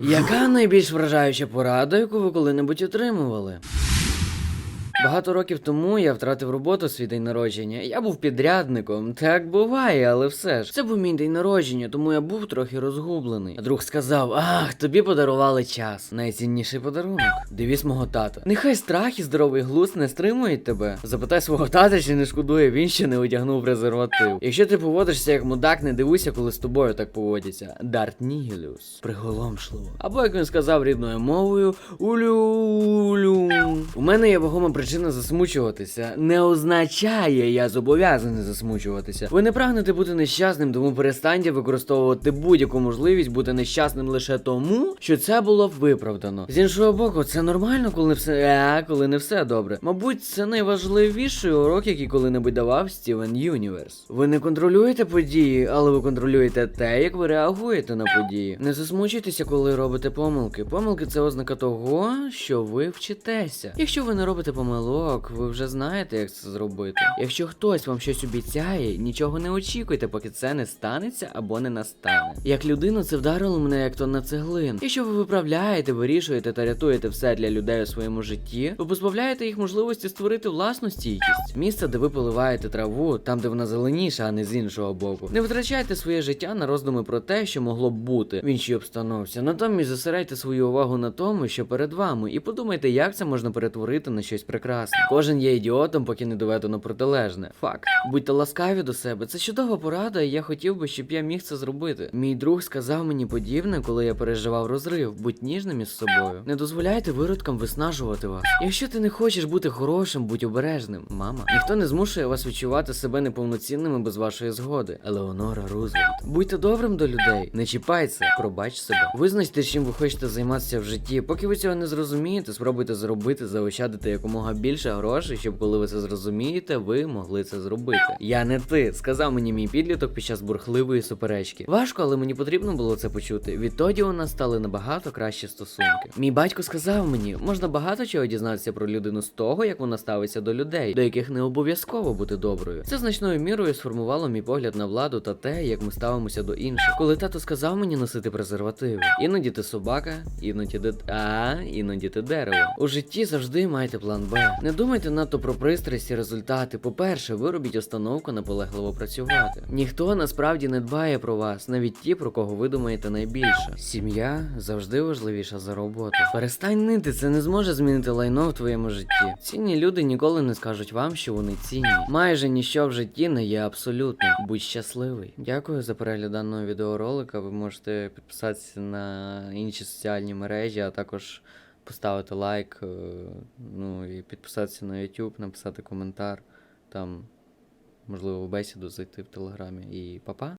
Яка найбільш вражаюча порада, яку ви коли-небудь отримували? Багато років тому я втратив роботу свій день народження. Я був підрядником. Так буває, але все ж. Це був мій день народження, тому я був трохи розгублений. А друг сказав: Ах, тобі подарували час. Найцінніший подарунок. Девіз мого тата. Нехай страх і здоровий глузд не стримують тебе. Запитай свого тата, чи не шкодує він ще не одягнув презерватив. Якщо ти поводишся як мудак, не дивуйся, коли з тобою так поводяться. Дарт Нігілюс. Приголомшливо. Або як він сказав рідною мовою, улю-улю. У мене є вагома причина засмучуватися. Не означає, я зобов'язаний засмучуватися. Ви не прагнете бути нещасним, тому перестаньте використовувати будь-яку можливість бути нещасним лише тому, що це було виправдано. З іншого боку, це нормально, коли не все е, коли не все добре. Мабуть, це найважливіший урок, який коли-небудь давав Стівен Юніверс. Ви не контролюєте події, але ви контролюєте те, як ви реагуєте на події. Не засмучуйтеся, коли робите помилки. Помилки це ознака того, що ви вчитеся. Якщо ви не робите помилок, ви вже знаєте, як це зробити. Якщо хтось вам щось обіцяє, нічого не очікуйте, поки це не станеться або не настане. Як людина, це вдарило мене як тонна цеглин. Якщо ви виправляєте, вирішуєте та рятуєте все для людей у своєму житті, ви позбавляєте їх можливості створити власну стійкість. Місце, де ви поливаєте траву, там де вона зеленіша, а не з іншого боку. Не витрачайте своє життя на роздуми про те, що могло б бути в іншій обстановці. Натомість зосередьте свою увагу на тому, що перед вами, і подумайте, як це можна перетворити на щось прекрасне. Кожен є ідіотом, поки не доведено протилежне. Факт. Будьте ласкаві до себе. Це чудова порада, і я хотів би, щоб я міг це зробити. Мій друг сказав мені подібне, коли я переживав розрив. Будь ніжним із собою. Не дозволяйте виродкам виснажувати вас. Якщо ти не хочеш бути хорошим, будь обережним, мама. Ніхто не змушує вас відчувати себе неповноцінними без вашої згоди. Елеонора Рузвельт. Будьте добрим до людей, не чіпай пробач себе. Визначте, чим ви хочете займатися в житті. Поки ви цього не зрозумієте, спробуйте зробити, заощадити якомога грошей, щоб коли ви це зрозумієте, ви могли це зробити. Я не ти, сказав мені мій підліток під час бурхливої суперечки. Важко, але мені потрібно було це почути. Відтоді у нас стали набагато кращі стосунки. Мій батько сказав мені, можна багато чого дізнатися про людину з того, як вона ставиться до людей, до яких не обов'язково бути доброю. Це значною мірою сформувало мій погляд на владу та те, як ми ставимося до інших. Коли тато сказав мені носити презервативи, іноді ти собака, іноді ти а, іноді ти дерево. У житті завжди майте план Б. Не думайте надто про пристрасть і результати. По-перше, виробіть установку наполегливо працювати. Ніхто насправді не дбає про вас, навіть ті, про кого ви думаєте найбільше. Сім'я завжди важливіша за роботу. Перестань нити, це не зможе змінити лайно в твоєму житті. Цінні люди ніколи не скажуть вам, що вони цінні. Майже ніщо в житті не є абсолютним. Будь щасливий. Дякую за перегляд даного відеоролика. Ви можете підписатися на інші соціальні мережі, а також поставити лайк, е, ну і підписатися на YouTube, написати коментар. Там, можливо, в бесіду зайти в телеграмі. І па-па.